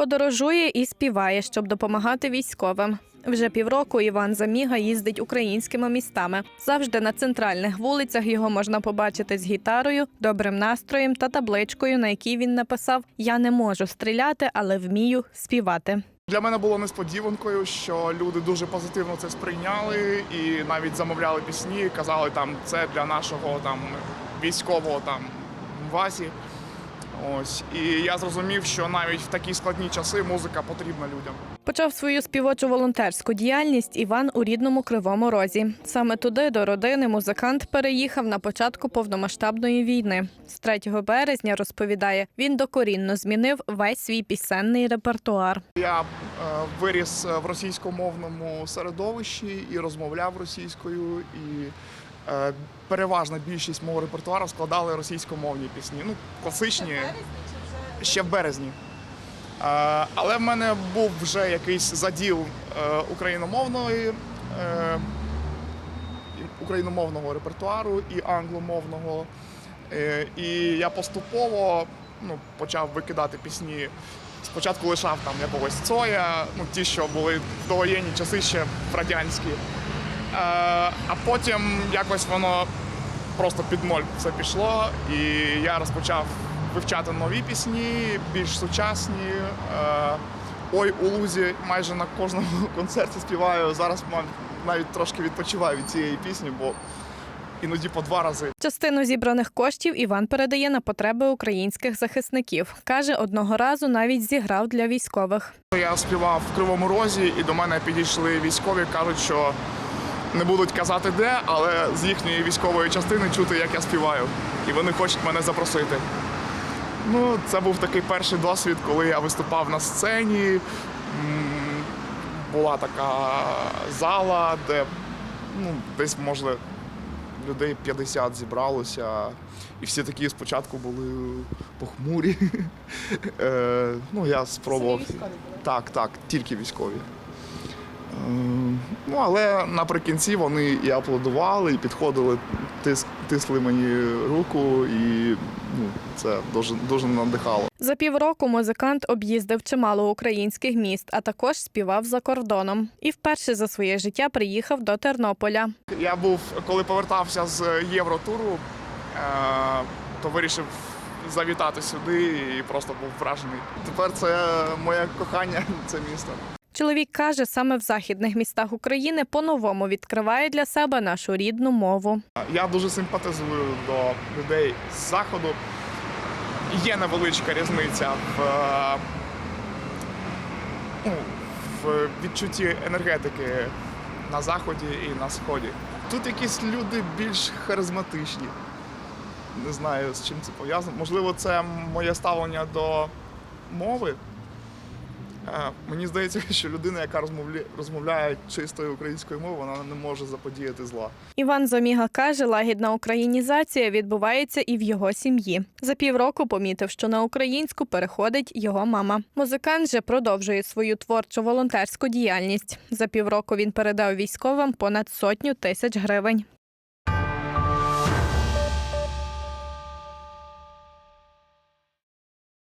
Подорожує і співає, щоб допомагати військовим. Вже півроку Іван Заміга їздить українськими містами. Завжди на центральних вулицях його можна побачити з гітарою, добрим настроєм та табличкою, на якій він написав: Я не можу стріляти, але вмію співати. Для мене було несподіванкою, що люди дуже позитивно це сприйняли і навіть замовляли пісні, казали там це для нашого там військового там Васі. Ось і я зрозумів, що навіть в такі складні часи музика потрібна людям. Почав свою співочу волонтерську діяльність Іван у рідному Кривому Розі. Саме туди до родини музикант переїхав на початку повномасштабної війни. З 3 березня розповідає, він докорінно змінив весь свій пісенний репертуар. Я е, виріс в російськомовному середовищі і розмовляв російською, і переважна більшість мого репертуару складали російськомовні пісні. Ну, класичні ще в березні. Е, але в мене був вже якийсь заділ е, україномовної, е, україномовного репертуару і англомовного. Е, і я поступово ну, почав викидати пісні. Спочатку лишав там якогось Цоя, ну ті, що були в довоєнні часи ще радянські. Е, а потім якось воно просто під ноль все пішло, і я розпочав вивчати нові пісні, більш сучасні. Е, Ой, у лузі майже на кожному концерті співаю. Зараз навіть трошки відпочиваю від цієї пісні, бо іноді по два рази. Частину зібраних коштів Іван передає на потреби українських захисників. Каже, одного разу навіть зіграв для військових. Я співав в Кривому Розі, і до мене підійшли військові, кажуть, що не будуть казати де, але з їхньої військової частини чути, як я співаю. І вони хочуть мене запросити. Ну, це був такий перший досвід, коли я виступав на сцені. Була така зала, де ну, десь, може, людей 50 зібралося. І всі такі спочатку були похмурі. Е, ну, я спробував. Так, так, тільки військові. Ну, але наприкінці вони і аплодували, і підходили, тис, тисли мені руку, і ну, це дуже, дуже надихало. За півроку музикант об'їздив чимало українських міст, а також співав за кордоном. І вперше за своє життя приїхав до Тернополя. Я був, коли повертався з Євротуру, е, то вирішив завітати сюди і просто був вражений. Тепер це моє кохання, це місто. Чоловік каже, саме в західних містах України по-новому відкриває для себе нашу рідну мову. Я дуже симпатизую до людей з заходу. Є невеличка різниця в, ну, в відчутті енергетики на заході і на сході. Тут якісь люди більш харизматичні. Не знаю, з чим це пов'язано. Можливо, це моє ставлення до мови. Мені здається, що людина, яка розмовляє, розмовляє чистою українською мовою, вона не може заподіяти зла. Іван Заміга каже, лагідна українізація відбувається і в його сім'ї. За півроку помітив, що на українську переходить його мама. Музикант же продовжує свою творчу волонтерську діяльність. За півроку він передав військовим понад сотню тисяч гривень.